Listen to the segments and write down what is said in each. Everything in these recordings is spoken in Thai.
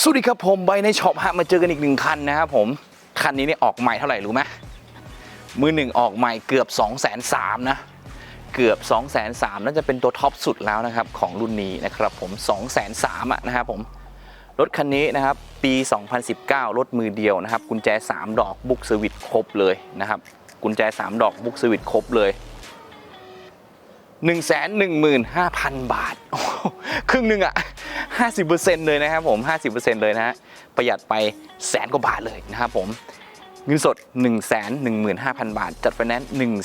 สวัสดีครับผมไบในช็อปฮะมาเจอกันอีกหนึ่งคันนะครับผม คันนี้เนี่ยออกใหม่เท่าไหร่รู้ไหมมือหนึ่งออกใหม่เกือบ 2 3 0 0 0 0นะ เกือบ 2 3 0 0 0น่าจะเป็นตัวท็อปสุดแล้วนะครับของรุ่นนี้นะครับผม 2 3 0 0 0อะนะครับผม รถคันนี้นะครับปี 2019 รถมือเดียวนะครับ กุญแจ 3 ดอกบุกสวิตครบเลยนะครับ กุญแจ 3 ดอกบุกสวิตครบเลย1 1 5 0 0 0 บาท ครึ่งหนึ่งอะ 50%เลยนะครับผม 50%เลยนะฮะประหยัดไปแสนกว่าบาทเลยนะครับผมเงินสด 1 1 5 0 0 0 บาท จัดไฟแนนซ์1 1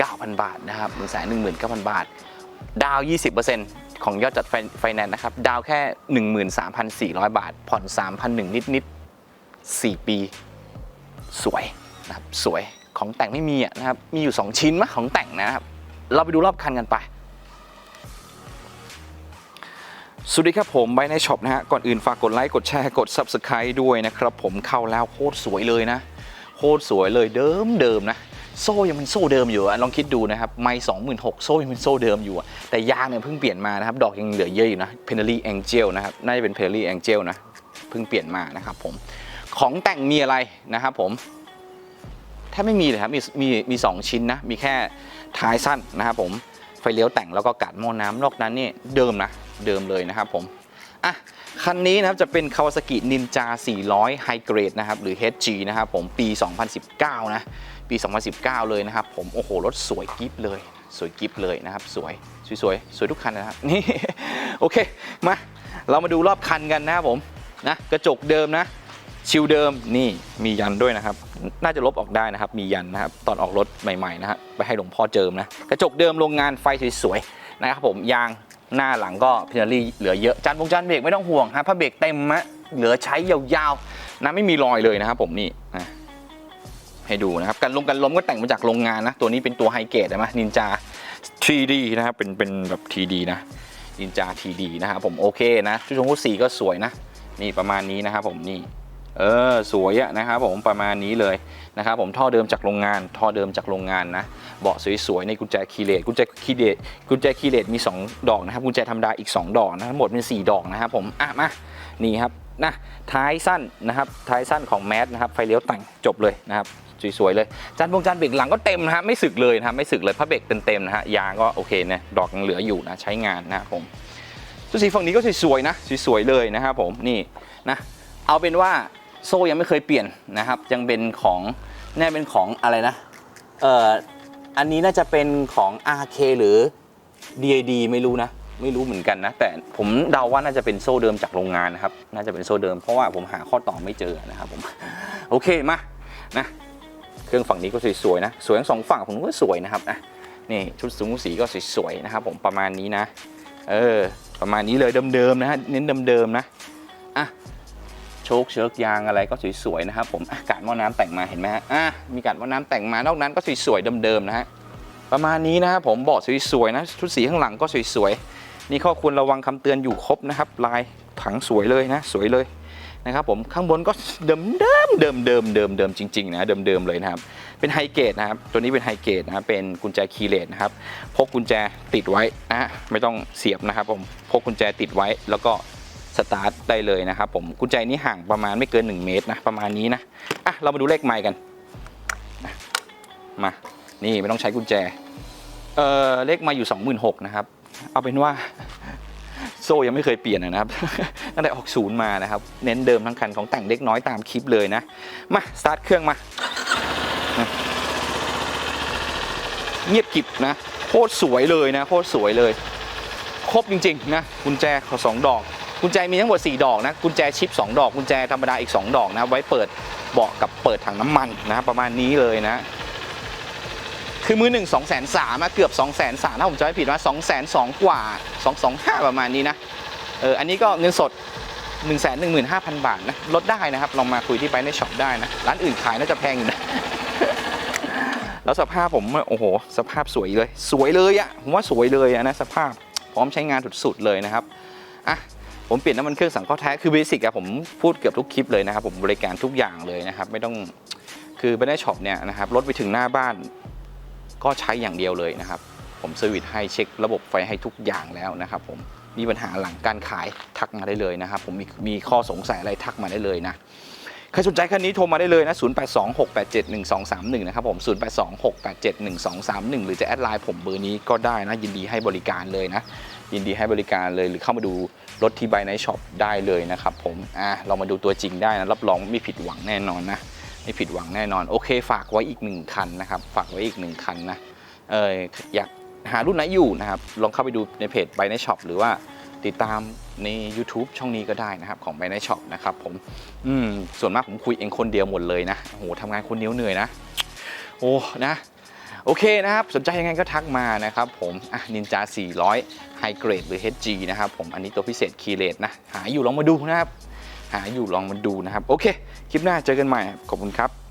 9 0 0 0 บาทนะครับ1 1 9 0 0 0 บาท ดาวน์20%ของยอดจัดไฟแนนซ์นะครับ ดาวน์แค่ 13,400 บาท ผ่อน 3,001 นิดนิดๆ4ปี สวยนะครับ สวย ของแต่งไม่มีอะนะครับ มีอยู่ 2 ชิ้นมะของแต่งนะครับ เราไปดูรอบคันกันไป สวัสดีครับผมไบในช็อปนะฮะ ก่อนอื่นฝากกดไลค์ กดแชร์ กด Subscribe ด้วยนะครับ ผมเข้าแล้วโคตรสวยเลยนะ โคตรสวยเลยเดิมเดิมนะ โซ่ยังเป็นโซ่เดิมอยู่อะลองคิดดูนะครับ ไม่สองหมื่นหกโซ่ยังเป็นโซ่เดิมอยู่อะแต่ยางเนี่ยเพิ่งเปลี่ยนมานะครับ ดอกยังเหลือเยอะอยู่นะ p e n a l y Angel นะครับ น่าจะเป็น p e n a l y Angel นะ เพิ่งเปลี่ยนมานะครับผม ของแต่งมีอะไรนะครับผมแทบไม่มีเลยครับมีมีมีสองชิ้นนะ มีแค่ท้ายสั้นนะครับผม ไฟเลี้ยวแต่งแล้วก็กัดหม้อน้ำนอกนั้นนี่เดิมนะ เดิมเลยนะครับผมอะคันนี้นะครับจะเป็น Kawasaki Ninja 400 High Grade นะครับหรือ HG นะครับผมปี 2019 นะ ปี 2019 เลยนะครับผมโอ้โห รถสวยกิฟเลยสวยกิฟเลยนะครับสวยสวยสวยสวยทุกคันนะครับนี่โอเคมาเรามาดูรอบคันกันนะครับผมนะกระจกเดิมนะชิลเดิมนี่มียันด้วยนะครับ น่าจะลบออกได้นะครับ มียันนะครับ ตอนออกรถใหม่ๆนะฮะไปให้หลวงพ่อเจิมนะ กระจกเดิมโรงงานไฟสวยๆนะครับผมยาง หน้าหลังก็พินารี่เหลือเยอะจานบงจานเบรกไม่ต้องห่วงฮะผ้าเบรกเต็มมะเหลือใช้ยาวๆนะไม่มีรอยเลยนะครับผมนี่นะให้ดูนะครับกันลมกันล้มก็แต่งมาจากโรงงานนะ ตัวนี้เป็นตัวไฮเกรดนะนินจา 3D นะครับเป็นเป็นแบบ 3D นะนินจา 3D นะครับผมโอเคนะชุดชมพูสีก็สวยนะ นี่ประมาณนี้นะครับผมนี่เออสวยอะนะครับผมประมาณนี้เลยนะครับผมท่อเดิมจากโรงงาน ท่อเดิมจากโรงงานนะ เบาะสวยๆในกุญแจคีเลตกุญแจคีเลตกุญแจคีเลตมี 2 ดอกนะครับกุญแจธรรมดาอีก 2 ดอกนะทั้งหมดเป็น 4 ดอกนะครับผมอะมานี่ครับนะท้ายสั้นนะครับท้ายสั้นของแมสนะครับไฟเลี้ยวแต่งจบเลยนะครับสวยๆเลยจานบงจานเบรกหลังก็เต็มนะฮะไม่สึกเลยนะครับไม่สึกเลยพระเบรกเต็มๆนะฮะยางก็โอเคนะดอกยังเหลืออยู่นะใช้งานนะครับผมตัวสีฝั่งนี้ก็สวยๆนะสวยๆเลยนะครับผมนี่นะเอาเป็นว่าโซ่ยังไม่เคยเปลี่ยนนะครับยังเป็นของแน่เป็นของอะไรนะเอ่อ อันนี้น่าจะเป็นของ RK หรือ DAD ไม่รู้นะ ไม่รู้เหมือนกันนะ แต่ผมเดาว่าน่าจะเป็นโซ่เดิมจากโรงงานนะครับ น่าจะเป็นโซ่เดิมเพราะว่าผมหาข้อต่อไม่เจอนะครับผม โอเคมา นะ เครื่องฝั่งนี้ก็สวยๆนะ สวยทั้งสองฝั่งผมก็สวยนะครับนะนี่ชุดสูงสีก็สวยๆนะครับ ผมประมาณนี้นะ เออ ประมาณนี้เลยเดิมๆนะฮะ เน้นเดิมๆนะ อะ โชคเชิกยางอะไรก็สวยๆนะครับผมอะกาดหม้อน้ำแต่งมาเห็นไหมฮะอะมีกาดหม้อน้ำแต่งมานอกนั้นก็สวยๆเดิมๆนะฮะประมาณนี้นะครับผมเบาะสวยๆนะชุดสีข้างหลังก็สวยๆนี่ข้อควรระวังคำเตือนอยู่ครบนะครับ ลายถังสวยเลยนะสวยเลยนะครับผมข้างบนก็เดิมเดิมเดิมเดิมเดิมเดิมจริงๆนะเดิมเดิมเลยนะครับเป็นไฮเกตนะครับตัวนี้เป็นไฮเกตนะเป็นกุญแจคีเลสนะครับพกกุญแจติดไว้นะไม่ต้องเสียบนะครับผมพกกุญแจติดไว้แล้วก็ สตาร์ทได้เลยนะครับผมกุญแจนี้ห่างประมาณไม่เกิน 1 เมตรนะประมาณนี้นะอะเรามาดูเลขไมล์กันมานี่ไม่ต้องใช้กุญแจเออเลขไมล์อยู่ 26,000นะครับ เอาเป็นว่าโซ่ยังไม่เคยเปลี่ยนนะครับตั้งแต่ออกศูนย์มานะครับ เน้นเดิมทั้งคันของแต่งเล็กน้อยตามคลิปเลยนะ มาสตาร์ทเครื่องมา เงียบกริบนะโคตรสวยเลยนะโคตรสวยเลย ครบจริง ๆ นะกุญแจขอสองดอก กุญแจมีทั้งหมด 4 ดอกนะกุญแจชิป 2 ดอกกุญแจธรรมดาอีก 2 ดอกนะไว้เปิดเบาะกับเปิดถังน้ำมันนะประมาณนี้เลยนะ คือมือหนึ่งสองแสนสามเกือบ2องแสนสามถ้าผมจะไม่ผิดว่า2องแสนสองกว่า2องสองห้าประมาณนี้นะเอออันนี้ก็เงินสด1 1 5 0 0 0 บาทนะลดได้นะครับ ลองมาคุยที่ไปในช็อปได้นะ ร้านอื่นขายน่าจะแพงอยู่นะ แล้วสภาพผมโอ้โห สภาพสวยเลย สวยเลยอะผมว่าสวยเลยอะนะ สภาพพร้อมใช้งานสุดๆเลยนะครับอะ ผมเปลี่ยนน้ำมันเครื่องสังเคราะห์แท้คือเบสิกอะผมพูดเกือบทุกคลิปเลยนะครับผมบริการทุกอย่างเลยนะครับไม่ต้องคือไปได้ช็อปเนี่ยนะครับรถไปถึงหน้าบ้านก็ใช้อย่างเดียวเลยนะครับ ผมเซอร์วิสให้เช็คระบบไฟให้ทุกอย่างแล้วนะครับผมมีปัญหาหลังการขายทักมาได้เลยนะครับ ผมมีมีข้อสงสัยอะไรทักมาได้เลยนะใครสนใจคันนี้โทรมาได้เลยนะ 0826871231 นะครับผม 0826871231 หรือจะแอดไลน์ผมเบอร์นี้ก็ได้นะ ยินดีให้บริการเลยนะ ยินดีให้บริการเลยหรือเข้ามาดูรถที่ไบในช็อปได้เลยนะครับผมอะเรามาดูตัวจริงได้นะรับรองไม่ผิดหวังแน่นอนนะไม่ผิดหวังแน่นอนโอเค ฝากไว้อีกหนึ่งคันนะครับฝากไว้อีกหนึ่งคันนะเอออยากหารุ่นไหนอยู่นะครับลองเข้าไปดูในเพจไบในช็อปหรือว่าติดตามใน YouTube ช่องนี้ก็ได้นะครับ ของไบในช็อปนะครับผมอืมส่วนมากผมคุยเองคนเดียวหมดเลยนะโอ้โหทำงานคนเดียวเหนื่อยนะ โอ้นะ โอเคนะครับ สนใจยังไงก็ทักมานะครับผมอะนินจา 400 High Grade หรือ HG นะครับผมอันนี้ตัวพิเศษคีเลตนะ หาอยู่ลองมาดูนะครับ หาอยู่ลองมาดูนะครับ โอเค คลิปหน้าเจอกันใหม่ ขอบคุณครับ